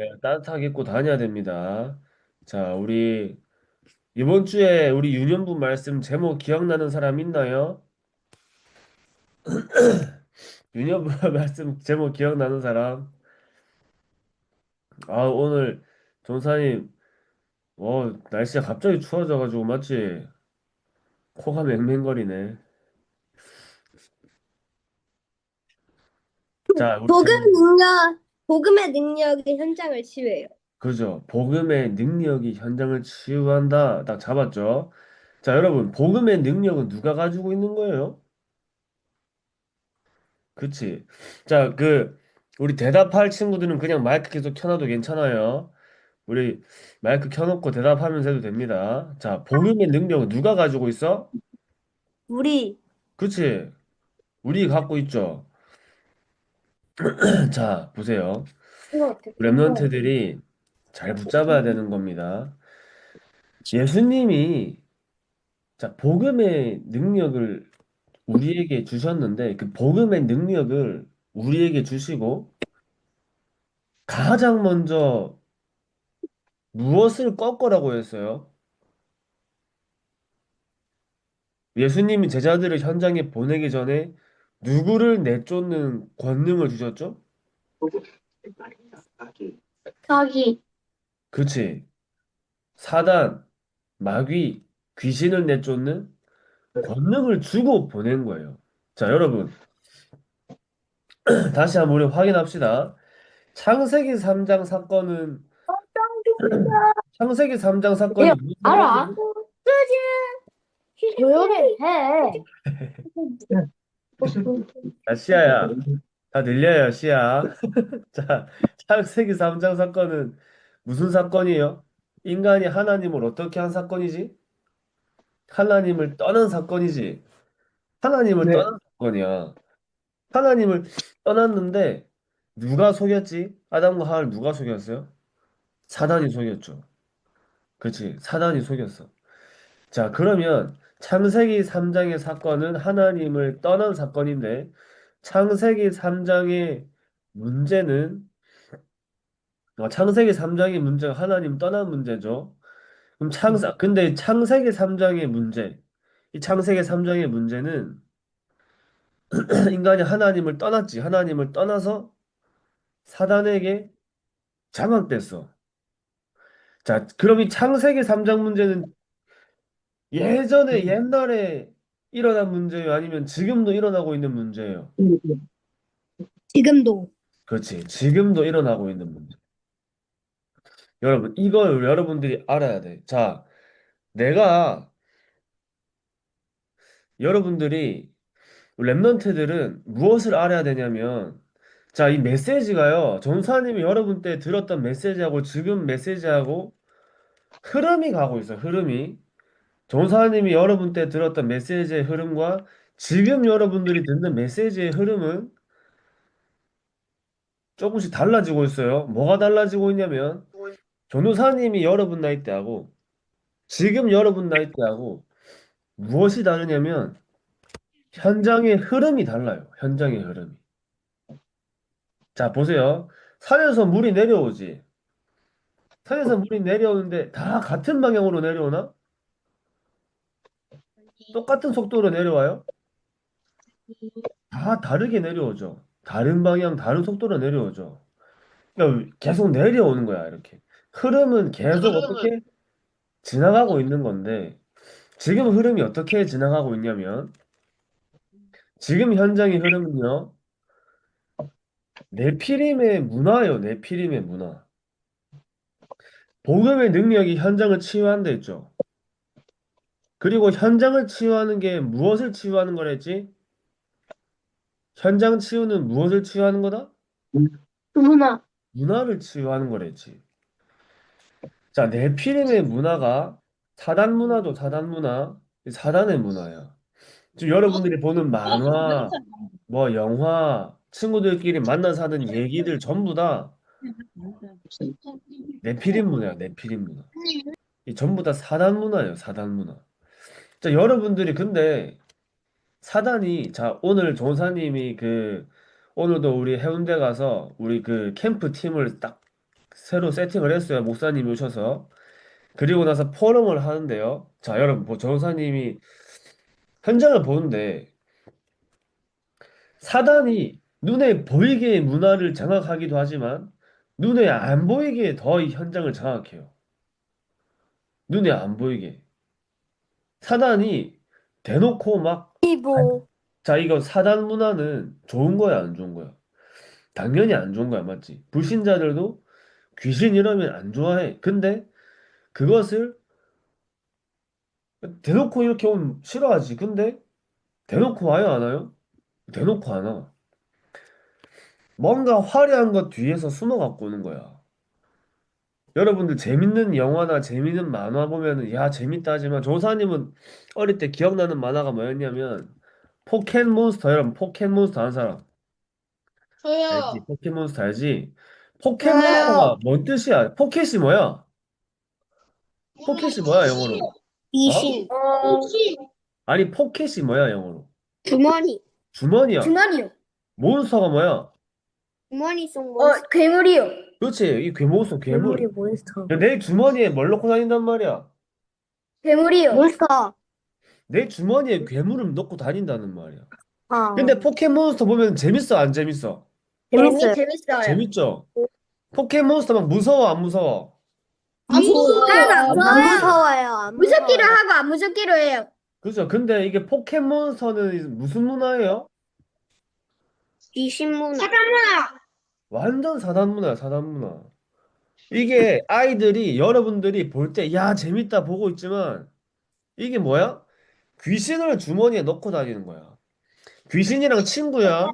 예, 따뜻하게 입고 다녀야 됩니다. 자, 우리 이번 주에 우리 유년부 말씀 제목 기억나는 사람 있나요? 유년부 말씀 제목 기억나는 사람? 아, 오늘 전사님, 어, 날씨가 갑자기 추워져가지고 맞지? 코가 맹맹거리네. 자, 우리 복음 제목, 능력, 복음의 능력이 현장을 치유해요. 그죠? 복음의 능력이 현장을 치유한다. 딱 잡았죠? 자, 여러분, 복음의 능력은 누가 가지고 있는 거예요? 그치. 자, 그, 우리 대답할 친구들은 그냥 마이크 계속 켜놔도 괜찮아요. 우리 마이크 켜놓고 대답하면서 해도 됩니다. 자, 복음의 능력은 누가 가지고 있어? 우리 그치. 우리 갖고 있죠. 자, 보세요. 랩런트들이 잘 붙잡아야 되는 겁니다. 예수님이, 자, 복음의 능력을 우리에게 주셨는데, 그 복음의 능력을 우리에게 주시고, 가장 먼저 무엇을 꺾으라고 했어요? 예수님이 제자들을 현장에 보내기 전에 누구를 내쫓는 권능을 주셨죠? 저기 그치. 사단, 마귀, 귀신을 내쫓는 권능을 주고 보낸 거예요. 자, 여러분, 다시 한번 우리 확인합시다. 창세기 3장 사건은, 창세기 3장 사건이 무슨 알아. 사건이죠? 조용히 해. 자, 시아야. 다 들려요, 시아. 자, 창세기 3장 사건은 무슨 사건이에요? 인간이 하나님을 어떻게 한 사건이지? 하나님을 떠난 사건이지. 하나님을 네. 떠난 사건이야. 하나님을 떠났는데 누가 속였지? 아담과 하와를 누가 속였어요? 사단이 속였죠. 그렇지. 사단이 속였어. 자, 그러면 창세기 3장의 사건은 하나님을 떠난 사건인데 창세기 3장의 문제는 어, 창세기 3장의 문제가 하나님 떠난 문제죠. 그럼 창사 근데 창세기 3장의 문제 이 창세기 3장의 문제는 인간이 하나님을 떠났지. 하나님을 떠나서 사단에게 장악됐어. 자, 그럼 이 창세기 3장 문제는 예전에 옛날에 일어난 문제예요? 아니면 지금도 일어나고 있는 문제예요? 지금도 그렇지. 지금도 일어나고 있는 문제. 여러분, 이걸 여러분들이 알아야 돼. 자, 내가 여러분들이 랩런트들은 무엇을 알아야 되냐면 자, 이 메시지가요. 전사님이 여러분 때 들었던 메시지하고 지금 메시지하고 흐름이 가고 있어요. 흐름이. 전사님이 여러분 때 들었던 메시지의 흐름과 지금 여러분들이 듣는 메시지의 흐름은 조금씩 달라지고 있어요. 뭐가 달라지고 있냐면 전도사님이 여러분 나이 때하고 지금 여러분 나이 때하고 무엇이 다르냐면 현장의 흐름이 달라요. 현장의 흐름이. 자, 보세요. 산에서 물이 내려오지. 산에서 물이 내려오는데 다 같은 방향으로 내려오나? 똑같은 속도로 내려와요? 다 다르게 내려오죠. 다른 방향, 다른 속도로 내려오죠. 그러니까 계속 내려오는 거야, 이렇게. 흐름은 계속 어떻게 지나가고 있는 건데, 지금 흐름이 어떻게 지나가고 있냐면, 지금 현장의 흐름은요, 네피림의 문화예요, 네피림의 문화. 복음의 능력이 현장을 치유한다 했죠. 그리고 현장을 치유하는 게 무엇을 치유하는 거랬지? 현장 치유는 무엇을 치유하는 거다? 누나 문화를 치유하는 거랬지. 자, 네피림의 문화가 사단 문화도 사단 문화, 사단의 문화야. 지금 여러분들이 보는 만화, 뭐 영화, 친구들끼리 만나서 하는 얘기들 전부 다 네피림 문화야, 네피림 문화. 이 전부 다 사단 문화예요, 사단 문화. 자, 여러분들이 근데 사단이 자, 오늘 조사님이 그 오늘도 우리 해운대 가서 우리 그 캠프 팀을 딱 새로 세팅을 했어요. 목사님이 오셔서. 그리고 나서 포럼을 하는데요. 자, 여러분, 뭐 전사님이 현장을 보는데 사단이 눈에 보이게 문화를 장악하기도 하지만 눈에 안 보이게 더 이 현장을 장악해요. 눈에 안 보이게. 사단이 대놓고 막, 이보. 자, 이거 사단 문화는 좋은 거야, 안 좋은 거야? 당연히 안 좋은 거야, 맞지? 불신자들도 귀신 이러면 안 좋아해. 근데 그것을 대놓고 이렇게 오면 싫어하지. 근데 대놓고 와요, 안 와요? 대놓고 안 와. 뭔가 화려한 것 뒤에서 숨어 갖고 오는 거야. 여러분들 재밌는 영화나 재밌는 만화 보면은 야 재밌다 하지만 조사님은 어릴 때 기억나는 만화가 뭐였냐면 포켓몬스터 여러분 포켓몬스터 아는 사람 알지? 저요. 포켓몬스터 알지? 포켓몬스터가 뭔 뜻이야? 포켓이 뭐야? 포켓이 뭐야 영어로? 귀신. 혹시 아니 포켓이 뭐야 영어로? 주머니. 주머니야. 주머니요. 몬스터가 뭐야? 주머니 속 뭐? 어, 괴물이요. 그렇지 이 괴몬스터 괴물. 몬스터. 야, 내 주머니에 뭘 넣고 다닌단 말이야? 괴물이요. 몬스터. 내 주머니에 괴물을 넣고 다닌다는 말이야. 아. 근데 포켓몬스터 보면 재밌어 안 재밌어? 재밌어요. 재밌어요. 재밌죠? 포켓몬스터 막 무서워 안 무서워? 안 무서워요. 안 무서워요. 안 무서워요. 안 무섭기로 무서워요. 하고 안 무섭기로 해요. 그죠? 근데 이게 포켓몬스터는 무슨 문화예요? 귀신 문화. 사단문화. 완전 사단 문화야 사단 문화. 이게 아이들이 여러분들이 볼 때 야 재밌다 보고 있지만 이게 뭐야? 귀신을 주머니에 넣고 다니는 거야. 귀신이랑 친구야.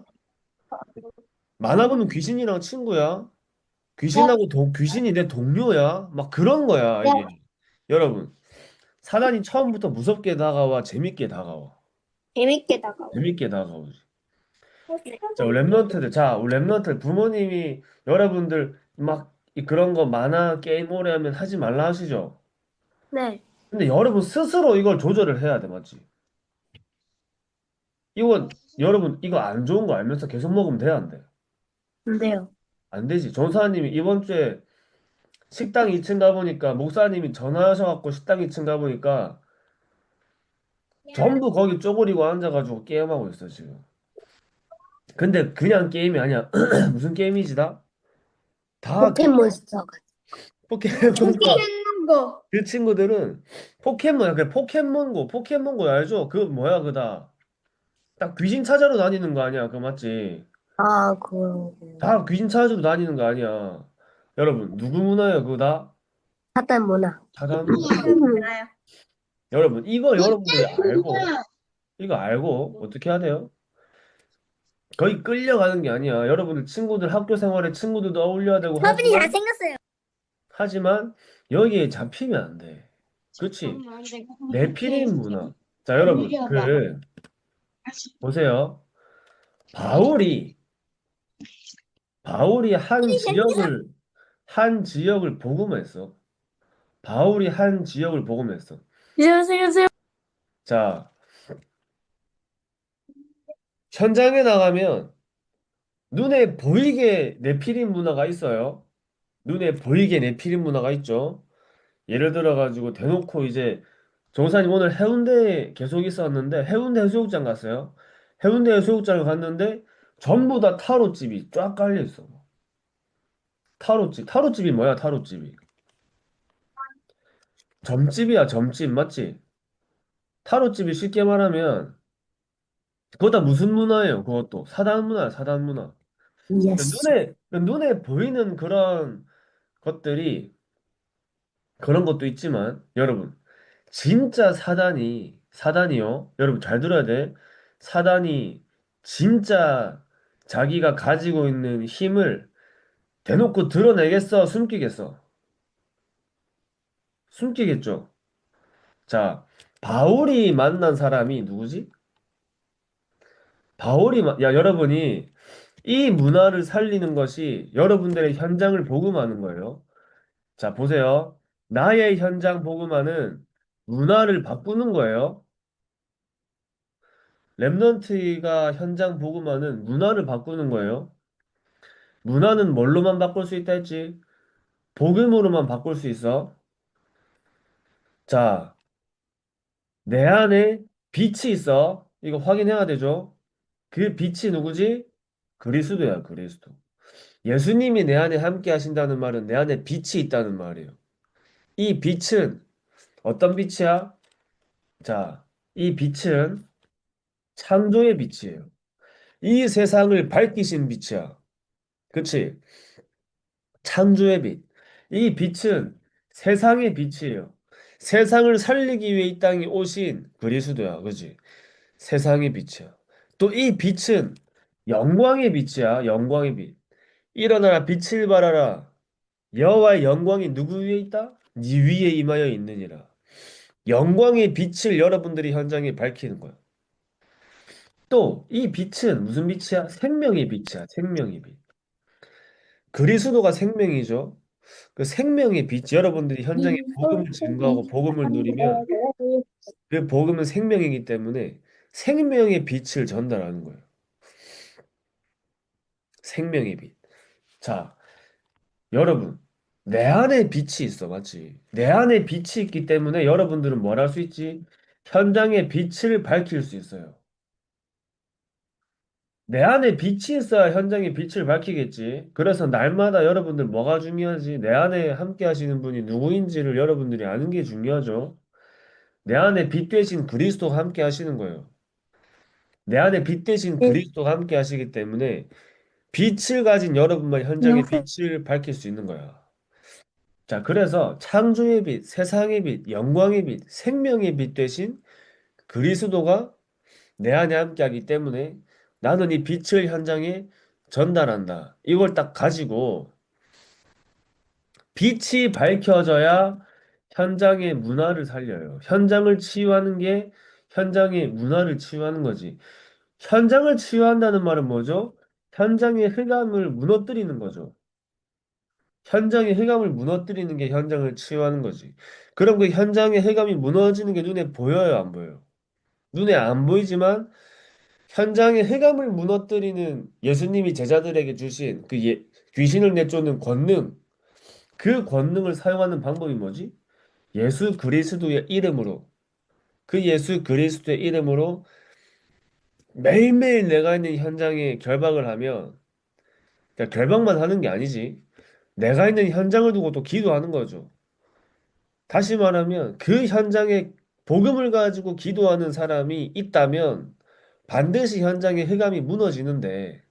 만화 보면 귀신이랑 친구야. 귀신하고 동, 귀신이 내 동료야. 막 그런 거야, 이게. 여러분, 사단이 처음부터 무섭게 다가와, 재밌게 다가와. 재밌게 다가오. 재밌게 다가오지. 자, 우리 랩런트들, 자, 우리 랩런트들 부모님이 여러분들 막 이- 그런 거 만화 게임 오래 하면 하지 말라 하시죠? 네. 근데 여러분 스스로 이걸 조절을 해야 돼, 맞지? 이건 여러분 이거 안 좋은 거 알면서 계속 먹으면 돼, 안 돼? 안 돼요. 안 되지. 전사님이 이번 주에 식당 2층 가보니까 목사님이 전화하셔갖고 식당 2층 가보니까 전부 거기 쪼그리고 앉아가지고 게임하고 있어, 지금. 근데 그냥 게임이 아니야. 무슨 게임이지, 다? 다 포켓몬스터가. 포켓몬고. 거. 그 친구들은 포켓몬, 그 포켓몬고, 포켓몬고 알죠? 그 뭐야, 그다. 딱 귀신 찾아러 다니는 거 아니야, 그거 맞지? 아, 그거. 다 귀신 찾아러 다니는 거 아니야. 여러분, 누구 문화예요, 그거 다? 사단 문화. 사람. 알아요. 여러분, 이거 여러분들이 알고, 이거 알고, 어떻게 해야 돼요? 거의 끌려가는 게 아니야. 여러분들 친구들 학교 생활에 친구들도 어울려야 되고 서빈이 하지만, 잘생겼어요. 하지만 여기에 잡히면 안 돼. 그치? 내피린 문화. 자, 여러분, 그, 보세요. 바울이, 바울이 한 지역을, 한 지역을 복음했어. 바울이 한 지역을 복음했어. 잘생겼어요. 자, 현장에 나가면 눈에 보이게 내피린 문화가 있어요. 눈에 보이게 내피린 문화가 있죠. 예를 들어 가지고 대놓고 이제 정사님 오늘 해운대에 계속 있었는데 해운대 해수욕장 갔어요. 해운대 해수욕장을 갔는데 전부 다 타로집이 쫙 깔려 있어. 타로집. 타로집이 뭐야, 타로집이? 점집이야, 점집. 맞지? 타로집이 쉽게 말하면 그거 다 무슨 문화예요? 그것도 사단 문화야, 사단 문화. 예스. 눈에 눈에 보이는 그런 것들이 그런 것도 있지만 여러분 진짜 사단이 사단이요. 여러분 잘 들어야 돼. 사단이 진짜 자기가 가지고 있는 힘을 대놓고 드러내겠어? 숨기겠어? 숨기겠죠. 자, 바울이 만난 사람이 누구지? 바울이 마- 야 여러분이 이 문화를 살리는 것이 여러분들의 현장을 복음하는 거예요. 자, 보세요. 나의 현장 복음화는 문화를 바꾸는 거예요. 랩넌트가 현장 복음화는 문화를 바꾸는 거예요. 문화는 뭘로만 바꿀 수 있다 했지? 복음으로만 바꿀 수 있어. 자, 내 안에 빛이 있어. 이거 확인해야 되죠? 그 빛이 누구지? 그리스도야, 그리스도. 예수님이 내 안에 함께 하신다는 말은 내 안에 빛이 있다는 말이에요. 이 빛은 어떤 빛이야? 자, 이 빛은 창조의 빛이에요. 이 세상을 밝히신 빛이야. 그치? 창조의 빛. 이 빛은 세상의 빛이에요. 세상을 살리기 위해 이 땅에 오신 그리스도야. 그지? 세상의 빛이야. 또 이 빛은 영광의 빛이야. 영광의 빛. 일어나라 빛을 발하라. 여호와의 영광이 누구 위에 있다? 네 위에 임하여 있느니라. 영광의 빛을 여러분들이 현장에 밝히는 거야. 또 이 빛은 무슨 빛이야? 생명의 빛이야. 생명의 빛. 그리스도가 생명이죠. 그 생명의 빛, 여러분들이 현장에 복음을 증거하고 복음을 누리면 그 복음은 생명이기 때문에 생명의 빛을 전달하는 거예요. 생명의 빛. 자, 여러분, 내 안에 빛이 있어, 맞지? 내 안에 빛이 있기 때문에 여러분들은 뭘 할 수 있지? 현장의 빛을 밝힐 수 있어요. 내 안에 빛이 있어야 현장의 빛을 밝히겠지. 그래서 날마다 여러분들 뭐가 중요하지? 내 안에 함께 하시는 분이 누구인지를 여러분들이 아는 게 중요하죠. 내 안에 빛 대신 그리스도가 함께 하시는 거예요. 내 안에 빛 대신 네. 그리스도가 함께 하시기 때문에 빛을 가진 여러분만 현장의 빛을 밝힐 수 있는 거야. 자, 그래서 창조의 빛, 세상의 빛, 영광의 빛, 생명의 빛 대신 그리스도가 내 안에 함께하기 때문에 나는 이 빛을 현장에 전달한다. 이걸 딱 가지고 빛이 밝혀져야 현장의 문화를 살려요. 현장을 치유하는 게 현장의 문화를 치유하는 거지. 현장을 치유한다는 말은 뭐죠? 현장의 흑암을 무너뜨리는 거죠. 현장의 흑암을 무너뜨리는 게 현장을 치유하는 거지. 그럼 그 현장의 흑암이 무너지는 게 눈에 보여요, 안 보여요? 눈에 안 보이지만 현장의 흑암을 무너뜨리는 예수님이 제자들에게 주신 그 예, 귀신을 내쫓는 권능, 그 권능을 사용하는 방법이 뭐지? 예수 그리스도의 이름으로, 그 예수 그리스도의 이름으로 매일매일 내가 있는 현장에 결박을 하면, 그러니까 결박만 하는 게 아니지. 내가 있는 현장을 두고 또 기도하는 거죠. 다시 말하면 그 현장에 복음을 가지고 기도하는 사람이 있다면 반드시 현장의 흑암이 무너지는데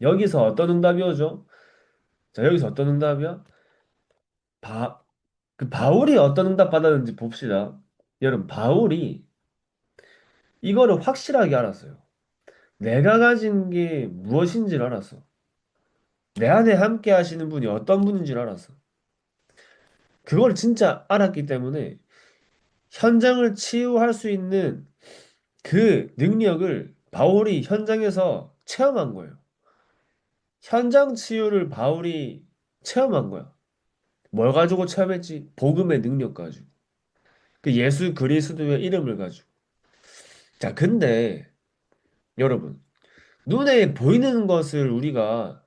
여기서 어떤 응답이 오죠? 자, 여기서 어떤 응답이야? 바, 그 바울이 어떤 응답 받았는지 봅시다. 여러분, 바울이 이거를 확실하게 알았어요. 내가 가진 게 무엇인지를 알았어. 내 안에 함께 하시는 분이 어떤 분인지를 알았어. 그걸 진짜 알았기 때문에 현장을 치유할 수 있는 그 능력을 바울이 현장에서 체험한 거예요. 현장 치유를 바울이 체험한 거야. 뭘 가지고 체험했지? 복음의 능력 가지고. 그 예수 그리스도의 이름을 가지고. 자, 근데 여러분, 눈에 보이는 것을 우리가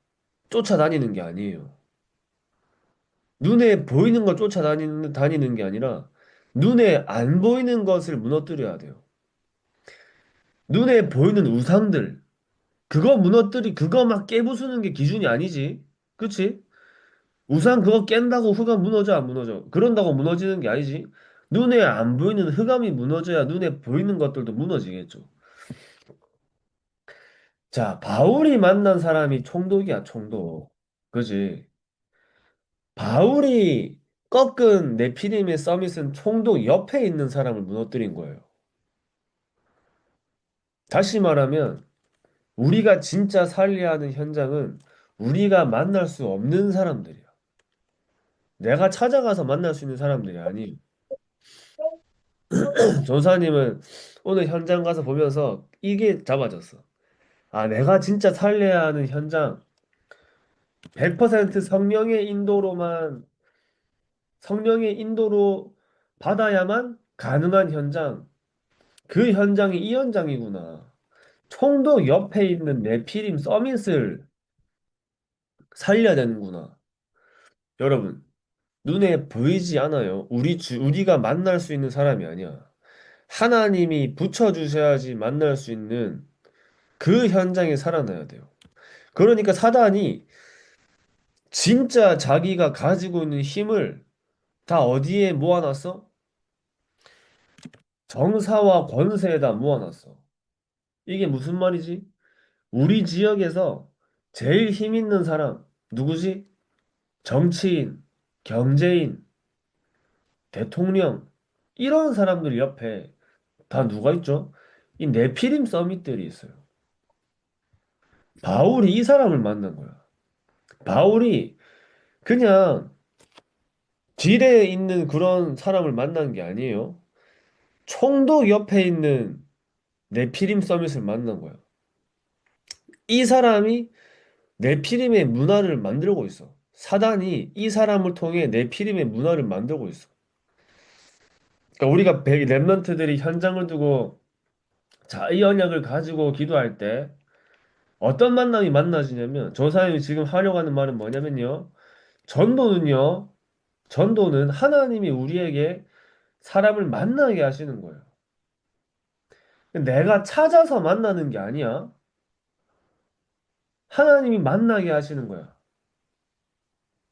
쫓아다니는 게 아니에요. 눈에 보이는 걸 쫓아다니는 다니는 게 아니라 눈에 안 보이는 것을 무너뜨려야 돼요. 눈에 보이는 우상들, 그거 무너뜨리, 그거 막 깨부수는 게 기준이 아니지. 그치? 우상 그거 깬다고 흑암 무너져, 안 무너져? 그런다고 무너지는 게 아니지. 눈에 안 보이는 흑암이 무너져야 눈에 보이는 것들도 무너지겠죠. 자, 바울이 만난 사람이 총독이야, 총독. 그지? 바울이 꺾은 네피림의 서밋은 총독 옆에 있는 사람을 무너뜨린 거예요. 다시 말하면, 우리가 진짜 살려야 하는 현장은 우리가 만날 수 없는 사람들이야. 내가 찾아가서 만날 수 있는 사람들이 아니에요. 전사님은 오늘 현장 가서 보면서 이게 잡아졌어. 아, 내가 진짜 살려야 하는 현장, 100% 성령의 인도로만, 성령의 인도로 받아야만 가능한 현장, 그 현장이 이 현장이구나. 총독 옆에 있는 네피림 서밋을 살려야 되는구나. 여러분, 눈에 보이지 않아요. 우리 주, 우리가 만날 수 있는 사람이 아니야. 하나님이 붙여주셔야지 만날 수 있는 그 현장에 살아나야 돼요. 그러니까 사단이 진짜 자기가 가지고 있는 힘을 다 어디에 모아놨어? 정사와 권세에다 모아놨어. 이게 무슨 말이지? 우리 지역에서 제일 힘 있는 사람, 누구지? 정치인, 경제인, 대통령, 이런 사람들 옆에 다 누가 있죠? 이 네피림 서밋들이 있어요. 바울이 이 사람을 만난 거야. 바울이 그냥 딜에 있는 그런 사람을 만난 게 아니에요. 총독 옆에 있는 네피림 서밋을 만난 거야. 이 사람이 네피림의 문화를 만들고 있어. 사단이 이 사람을 통해 네피림의 문화를 만들고 있어. 그러니까 우리가 백- 랩런트들이 현장을 두고 자, 이 언약을 가지고 기도할 때 어떤 만남이 만나지냐면 저 사람이 지금 하려고 하는 말은 뭐냐면요. 전도는요. 전도는 하나님이 우리에게 사람을 만나게 하시는 거예요. 내가 찾아서 만나는 게 아니야. 하나님이 만나게 하시는 거야.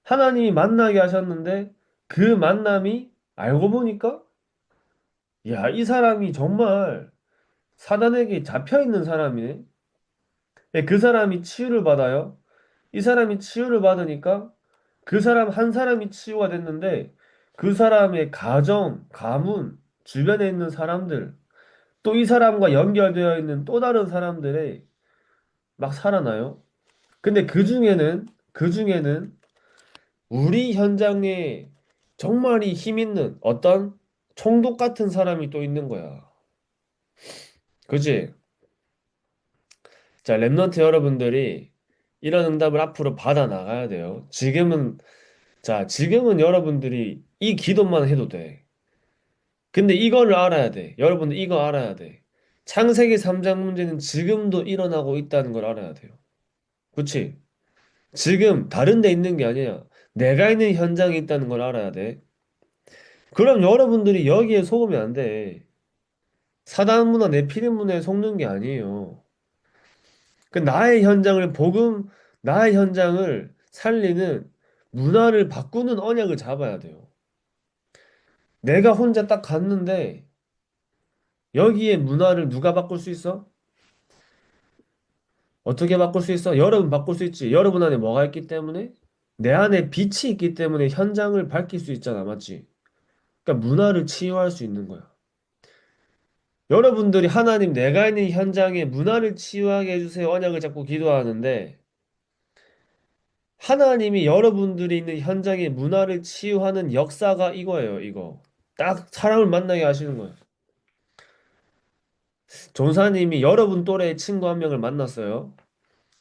하나님이 만나게 하셨는데 그 만남이 알고 보니까 야, 이 사람이 정말 사단에게 잡혀 있는 사람이네. 예, 그 사람이 치유를 받아요. 이 사람이 치유를 받으니까 그 사람 한 사람이 치유가 됐는데 그 사람의 가정, 가문, 주변에 있는 사람들, 또 이 사람과 연결되어 있는 또 다른 사람들의 막 살아나요. 근데 그 중에는 그 중에는 우리 현장에 정말 이 힘 있는 어떤 총독 같은 사람이 또 있는 거야. 그지? 자, 랩런트 여러분들이 이런 응답을 앞으로 받아 나가야 돼요. 지금은, 자, 지금은 여러분들이 이 기도만 해도 돼. 근데 이거를 알아야 돼. 여러분들 이거 알아야 돼. 창세기 3장 문제는 지금도 일어나고 있다는 걸 알아야 돼요. 그치? 지금 다른 데 있는 게 아니야. 내가 있는 현장에 있다는 걸 알아야 돼. 그럼 여러분들이 여기에 속으면 안 돼. 사단 문화, 네피림 문화에 속는 게 아니에요. 그 나의 현장을 복음, 나의 현장을 살리는 문화를 바꾸는 언약을 잡아야 돼요. 내가 혼자 딱 갔는데 여기에 문화를 누가 바꿀 수 있어? 어떻게 바꿀 수 있어? 여러분 바꿀 수 있지. 여러분 안에 뭐가 있기 때문에? 내 안에 빛이 있기 때문에 현장을 밝힐 수 있잖아. 맞지? 그러니까 문화를 치유할 수 있는 거야. 여러분들이 하나님 내가 있는 현장에 문화를 치유하게 해주세요. 언약을 잡고 기도하는데 하나님이 여러분들이 있는 현장에 문화를 치유하는 역사가 이거예요. 이거. 딱 사람을 만나게 하시는 거예요. 전사님이 여러분 또래의 친구 한 명을 만났어요.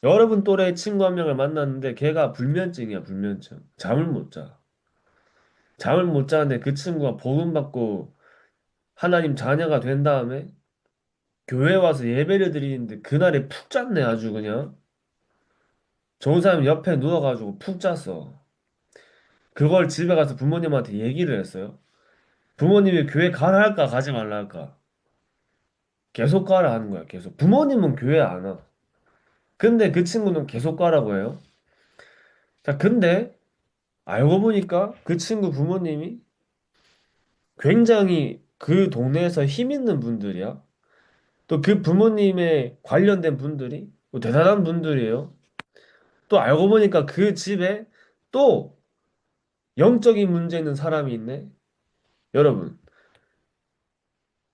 여러분 또래의 친구 한 명을 만났는데 걔가 불면증이야, 불면증. 잠을 못 자. 잠을 못 자는데 그 친구가 복음 받고 하나님 자녀가 된 다음에 교회 와서 예배를 드리는데 그날에 푹 잤네, 아주 그냥. 좋은 사람이 옆에 누워가지고 푹 잤어. 그걸 집에 가서 부모님한테 얘기를 했어요. 부모님이 교회 가라 할까, 가지 말라 할까? 계속 가라 하는 거야, 계속. 부모님은 교회 안 와. 근데 그 친구는 계속 가라고 해요. 자, 근데 알고 보니까 그 친구 부모님이 굉장히 그 동네에서 힘 있는 분들이야. 또 그 부모님의 관련된 분들이 뭐 대단한 분들이에요. 또 알고 보니까 그 집에 또 영적인 문제 있는 사람이 있네. 여러분,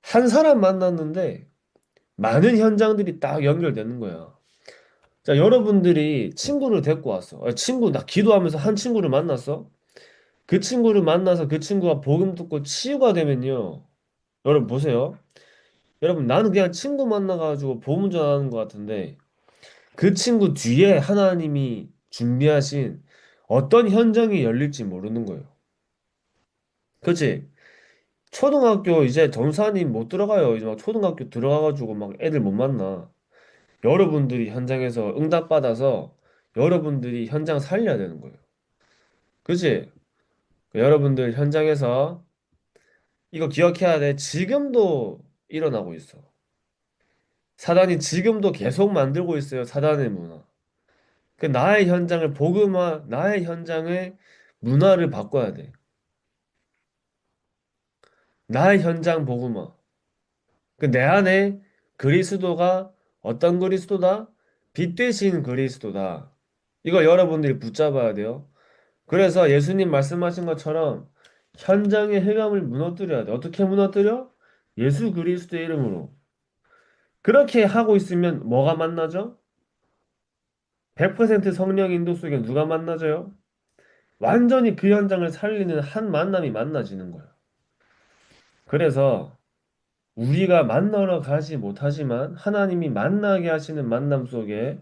한 사람 만났는데 많은 현장들이 딱 연결되는 거야. 자, 여러분들이 친구를 데리고 왔어. 아, 친구, 나 기도하면서 한 친구를 만났어. 그 친구를 만나서 그 친구가 복음 듣고 치유가 되면요. 여러분 보세요. 여러분 나는 그냥 친구 만나가지고 복음 전하는 것 같은데 그 친구 뒤에 하나님이 준비하신 어떤 현장이 열릴지 모르는 거예요. 그치? 초등학교 이제 전사님 못 들어가요. 이제 막 초등학교 들어가가지고 막 애들 못 만나. 여러분들이 현장에서 응답받아서 여러분들이 현장 살려야 되는 거예요. 그치? 여러분들 현장에서 이거 기억해야 돼. 지금도 일어나고 있어. 사단이 지금도 계속 만들고 있어요. 사단의 문화. 그 나의 현장을 복음화, 나의 현장의 문화를 바꿔야 돼. 나의 현장 복음화. 그 내 안에 그리스도가 어떤 그리스도다? 빛 대신 그리스도다. 이거 여러분들이 붙잡아야 돼요. 그래서 예수님 말씀하신 것처럼 현장의 흑암을 무너뜨려야 돼. 어떻게 무너뜨려? 예수 그리스도의 이름으로. 그렇게 하고 있으면 뭐가 만나죠? 100% 성령 인도 속에 누가 만나져요? 완전히 그 현장을 살리는 한 만남이 만나지는 거야. 그래서 우리가 만나러 가지 못하지만 하나님이 만나게 하시는 만남 속에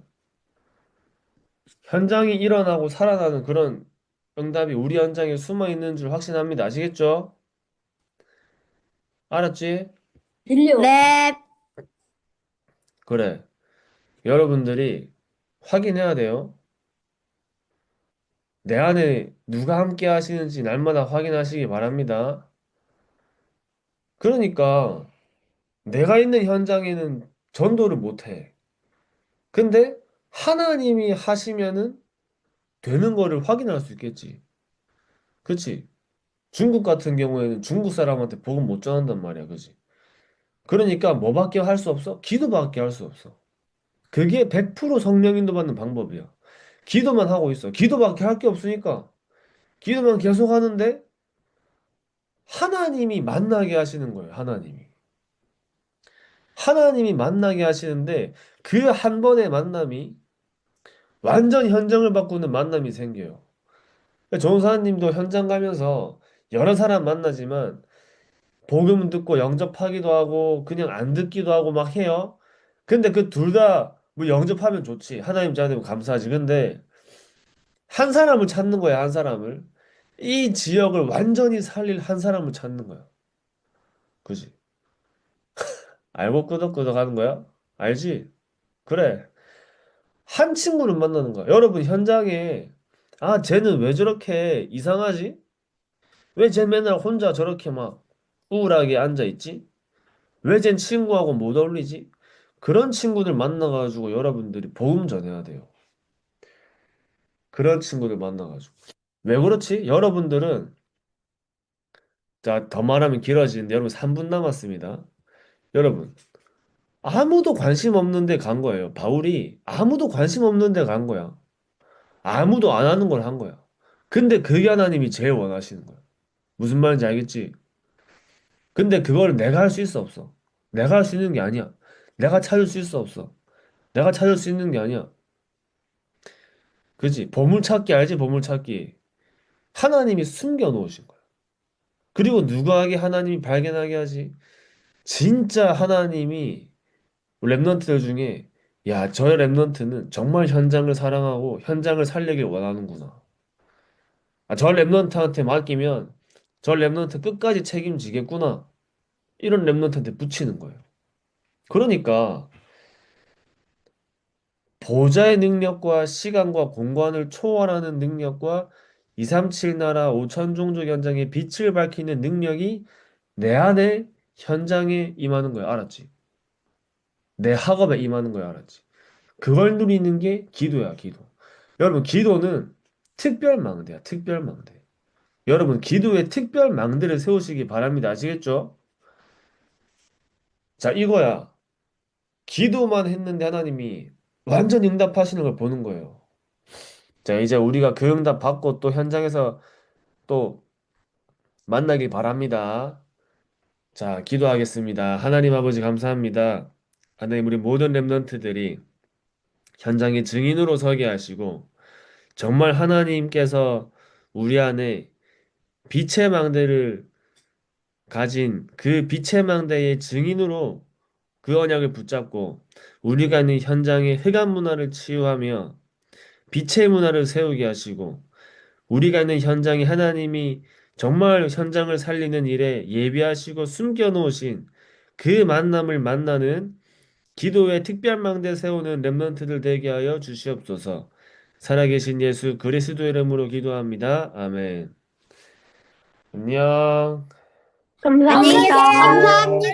현장이 일어나고 살아나는 그런 응답이 우리 현장에 숨어 있는 줄 확신합니다. 아시겠죠? 알았지? 들려. 네. 그래. 여러분들이 확인해야 돼요. 내 안에 누가 함께 하시는지 날마다 확인하시기 바랍니다. 그러니까 내가 있는 현장에는 전도를 못 해. 근데 하나님이 하시면은 되는 거를 확인할 수 있겠지. 그치? 중국 같은 경우에는 중국 사람한테 복음 못 전한단 말이야. 그치? 그러니까 뭐밖에 할 수 없어? 기도밖에 할 수 없어. 그게 100% 성령 인도받는 방법이야. 기도만 하고 있어. 기도밖에 할 게 없으니까. 기도만 계속 하는데 하나님이 만나게 하시는 거예요. 하나님이. 하나님이 만나게 하시는데 그 한 번의 만남이 완전 현장을 바꾸는 만남이 생겨요. 정사님도 현장 가면서 여러 사람 만나지만 복음 듣고 영접하기도 하고 그냥 안 듣기도 하고 막 해요. 근데 그 둘 다 뭐 영접하면 좋지. 하나님 자녀면 감사하지. 근데 한 사람을 찾는 거야, 한 사람을. 이 지역을 완전히 살릴 한 사람을 찾는 거야. 그지? 알고 끄덕끄덕 하는 거야? 알지? 그래. 한 친구를 만나는 거야. 여러분, 현장에, 아, 쟤는 왜 저렇게 이상하지? 왜 쟤 맨날 혼자 저렇게 막 우울하게 앉아 있지? 왜쟨 친구하고 못 어울리지? 그런 친구들 만나가지고 여러분들이 복음 전해야 돼요. 그런 친구들 만나가지고. 왜 그렇지? 여러분들은, 자, 더 말하면 길어지는데 여러분 3분 남았습니다. 여러분, 아무도 관심 없는데 간 거예요. 바울이 아무도 관심 없는데 간 거야. 아무도 안 하는 걸 한 거야. 근데 그게 하나님이 제일 원하시는 거야. 무슨 말인지 알겠지? 근데 그걸 내가 할 수 있어 없어. 내가 할 수 있는 게 아니야. 내가 찾을 수 있어 없어. 내가 찾을 수 있는 게 아니야. 그지? 보물찾기 알지? 보물찾기. 하나님이 숨겨 놓으신 거야. 그리고 누구에게 하나님이 발견하게 하지? 진짜 하나님이 랩런트들 중에 야, 저 랩런트는 정말 현장을 사랑하고 현장을 살리길 원하는구나. 아, 저 랩런트한테 맡기면 저 랩런트 끝까지 책임지겠구나. 이런 랩런트한테 붙이는 거예요. 그러니까 보좌의 능력과 시간과 공간을 초월하는 능력과 237 나라 5천 종족 현장에 빛을 밝히는 능력이 내 안에 현장에 임하는 거야. 알았지? 내 학업에 임하는 거야. 알았지? 그걸 누리는 게 기도야, 기도. 여러분, 기도는 특별 망대야, 특별 망대. 여러분, 기도에 특별 망대를 세우시기 바랍니다. 아시겠죠? 자, 이거야. 기도만 했는데 하나님이 완전 응답하시는 걸 보는 거예요. 자, 이제 우리가 그 응답 받고 또 현장에서 또 만나길 바랍니다. 자, 기도하겠습니다. 하나님 아버지 감사합니다. 하나님 우리 모든 렘넌트들이 현장의 증인으로 서게 하시고 정말 하나님께서 우리 안에 빛의 망대를 가진 그 빛의 망대의 증인으로 그 언약을 붙잡고 우리가 있는 현장의 흑암 문화를 치유하며 빛의 문화를 세우게 하시고 우리가 있는 현장에 하나님이 정말 현장을 살리는 일에 예비하시고 숨겨 놓으신 그 만남을 만나는 기도의 특별망대 세우는 렘넌트들 되게 하여 주시옵소서. 살아계신 예수 그리스도 이름으로 기도합니다. 아멘. 안녕. 감사합니다. 감사합니다.